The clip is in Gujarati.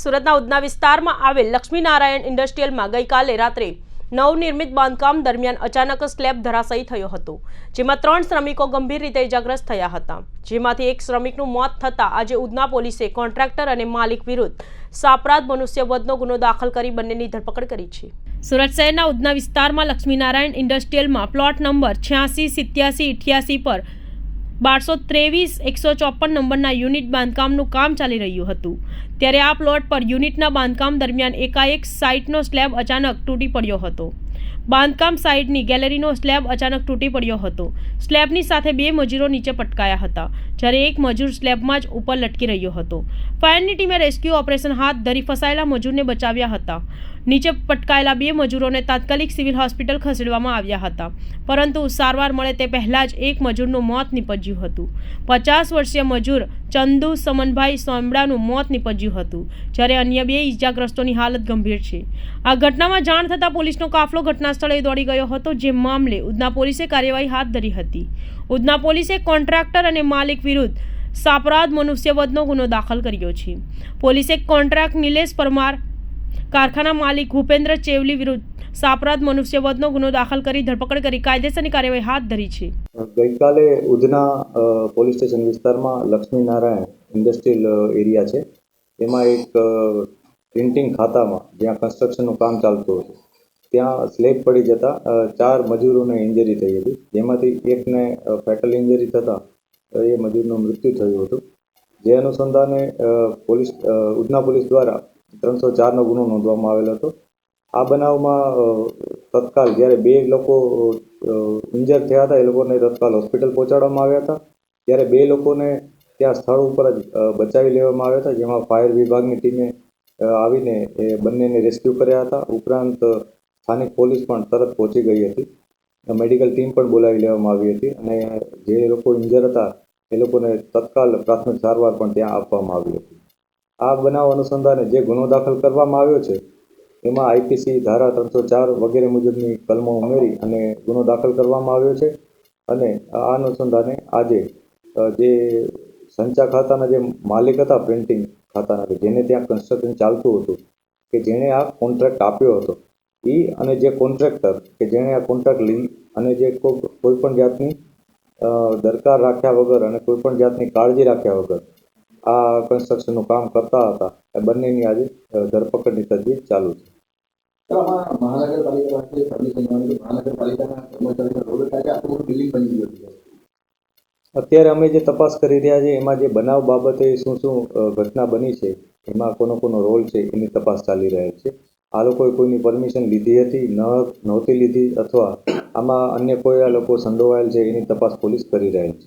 સુરતના ઉધના વિસ્તારમાં આવેલ લક્ષ્મીનારાયણ ઇન્ડસ્ટ્રીયલમાં ગઈકાલે રાત્રે નવનિર્મિત બાંધકામ દરમિયાન અચાનક સ્લેબ ધરાશયી થયો હતો, જેમાં ત્રણ શ્રમિકો ગંભીર રીતે ઇજાગ્રસ્ત થયા હતા. જેમાંથી એક શ્રમિકનું મોત થતાં આજે ઉધના પોલીસે કોન્ટ્રાક્ટર અને માલિક વિરુદ્ધ સાપરાધ મનુષ્યવધનો ગુનો દાખલ કરી બંનેની ધરપકડ કરી છે. સુરત શહેરના ઉધના વિસ્તારમાં લક્ષ્મીનારાયણ ઇન્ડસ્ટ્રીયલમાં પ્લોટ નંબર છ્યાસી સિત્યાસી ઇઠ્યાસી પર બારસો ત્રેવીસ, એકસો ચોપન નંબરના યુનિટ બાંધકામનું કામ ચાલી રહ્યું હતું. ત્યારે આ પ્લોટ પર યુનિટના બાંધકામ દરમિયાન એકાએક સાઇટનો સ્લેબ અચાનક તૂટી પડ્યો હતો. બાંધકામ સાઇટની ગેલેરીનો સ્લેબ અચાનક તૂટી પડ્યો હતો. સ્લેબની સાથે બે મજૂરો નીચે પટકાયા હતા, જ્યારે એક મજૂર સ્લેબમાં જ ઉપર લટકી રહ્યો હતો. ફાયરની ટીમે રેસ્ક્યુ ઓપરેશન હાથ ધરી ફસાયેલા મજૂરને બચાવ્યા હતા. નીચે પટકાયેલા બે મજૂરોને તાત્કાલિક સિવિલ હોસ્પિટલ ખસેડવામાં આવ્યા હતા. પરંતુ સારવાર મળે તે પહેલાં જ એક મજૂરનું મોત નીપજ્યું હતું. પચાસ વર્ષીય મજૂર ચંદુ સમનભાઈ સોમડાનું મોત નીપજ્યું હતું, જ્યારે અન્ય બે ઇજાગ્રસ્તોની હાલત ગંભીર છે. આ ઘટનામાં જાણ થતાં પોલીસનો કાફલો ઘટના સ્થળે દોડી ગયો હતો, જે મામલે ઉધના પોલીસે કાર્યવાહી હાથ ધરી હતી. ઉધના પોલીસે કોન્ટ્રાક્ટર અને માલિક વિરુદ્ધ સાપરાધ મનુષ્યવધનો ગુનો દાખલ કર્યો છે. પોલીસે કોન્ટ્રાક્ટ નિલેશ પરમાર કારખાના માલિક ભૂપેન્દ્ર ચેવલી વિરુદ્ધ સાપરાધ મનુષ્યવધનો ગુનો દાખલ કરી ધરપકડ કરી કાયદેસરની કાર્યવાહી હાથ ધરી છે. ગઈકાલે ઉધના પોલીસ સ્ટેશન વિસ્તારમાં લક્ષ્મીનારાયણ ઇન્ડસ્ટ્રીયલ એરિયા છે. એમાં એક પ્રિન્ટિંગ ખાતામાં જ્યાં કન્સ્ટ્રક્શનનું કામ ચાલતું હતું, ત્યાં સ્લેબ પડી જતાં ચાર મજૂરોને ઇન્જરી થઈ હતી. જેમાંથી એકને ફેટલ ઇન્જરી થતાં એ મજૂરનું મૃત્યુ થયું હતું. જે અનુસંધાને પોલીસ ઉધના પોલીસ દ્વારા ત્રણસો ચારનો ગુનો નોંધવામાં આવેલો હતો. આ બનાવમાં તત્કાલ જ્યારે બે લોકો ઇન્જર થયા હતા, એ લોકોને તત્કાલ હોસ્પિટલ પહોંચાડવામાં આવ્યા હતા. ત્યારે બે લોકોને ત્યાં સ્થળ ઉપર જ બચાવી લેવામાં આવ્યા હતા, જેમાં ફાયર વિભાગની ટીમે આવીને એ બંનેને રેસ્ક્યુ કર્યા હતા. ઉપરાંત સ્થાનિક પોલીસ પણ તરત પહોંચી ગઈ હતી. મેડિકલ ટીમ પણ બોલાવી લેવામાં આવી હતી અને જે લોકો ઇન્જર હતા, એ લોકોને તત્કાલ પ્રાથમિક સારવાર પણ ત્યાં આપવામાં આવી હતી. આ બનાવ અનુસંધાને જે ગુનો દાખલ કરવામાં આવ્યો છે, એમાં આઈપીસી ધારા ત્રણસો ચાર વગેરે મુજબની કલમો ઉમેરી અને ગુનો દાખલ કરવામાં આવ્યો છે. અને આ અનુસંધાને આજે જે સંચા ખાતાના જે માલિક હતા પ્રિન્ટિંગ ખાતાના જેને ત્યાં કન્સ્ટ્રક્શન ચાલતું હતું, કે જેણે આ કોન્ટ્રાક્ટ આપ્યો હતો એ અને જે કોન્ટ્રાક્ટર કે જેણે આ કોન્ટ્રાક્ટ લી, અને જે કોઈ પણ જાતની દરકાર રાખ્યા વગર અને કોઈ પણ જાતની કાળજી રાખ્યા વગર આ કન્સ્ટ્રક્શનનું કામ કરતા હતા. એ બંનેની આજે ધરપકડની તજવીજ ચાલુ છે. છે અત્યારે અમે જે તપાસ કરી રહ્યા છીએ એમાં જે બનાવ બાબતે શું શું ઘટના બની છે એમાં કોનો કોનો રોલ છે એની તપાસ ચાલી રહી છે. આ લોકોએ કોઈની પરમિશન લીધી હતી ન નહોતી લીધી અથવા આમાં અન્ય કોઈ આ લોકો સંડોવાયેલ છે એની તપાસ પોલીસ કરી રહેલ છે.